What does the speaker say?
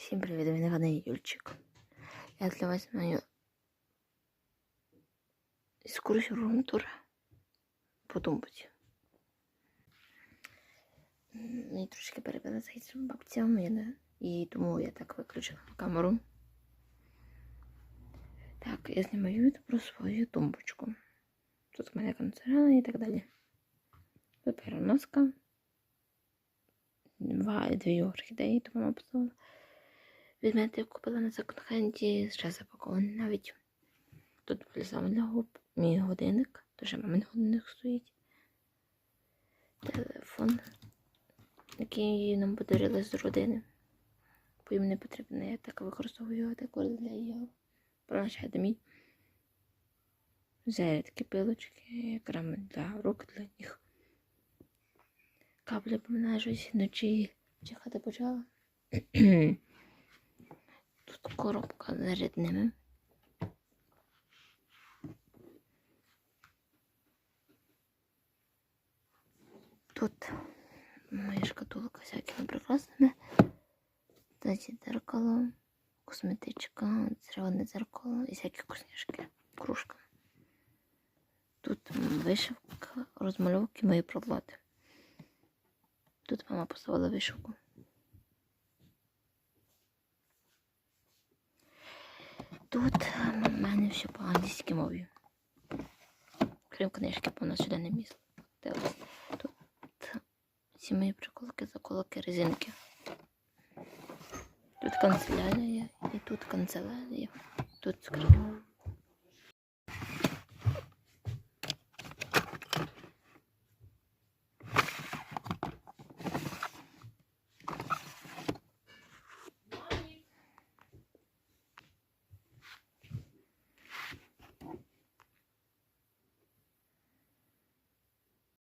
Всім привіт, мене Ваня Юльчик. Я для вас маю екскурсію рум-тур по тумбуці. Мені трошки перебила з бабця, мене, і тому я так виключила камеру. Так, я знімаю про свою тумбочку. Тут в мене канцеляна і так далі. Тут переноска. Два, дві орхідеї, то мама. Від я купила на секонд-хенді, ще запакований навіть. Тут саме для губ мій годинник, дуже мамин годинник стоїть. Телефон, який нам подарили з родини. Бо їм не потрібно, я так використовую також для його планшета мій. Зарядки, пилочки, креми для рук, для ніг. Каплі помножусь вночі чихати почала. Коробка з зарядними. Тут моя шкатулка всякими прекрасними. Таці дзеркало, косметичка, червоне дзеркало і всякі вкусняшки, кружка. Тут вишивка, розмальовки мої проплати. Тут мама поставила вишивку. Тут в мене все по англійській мові. Крім книжки, бо вона сюди не місла. Тут всі мої приколки, заколоки, резинки. Тут канцелярія і тут канцелярія. Тут скриня.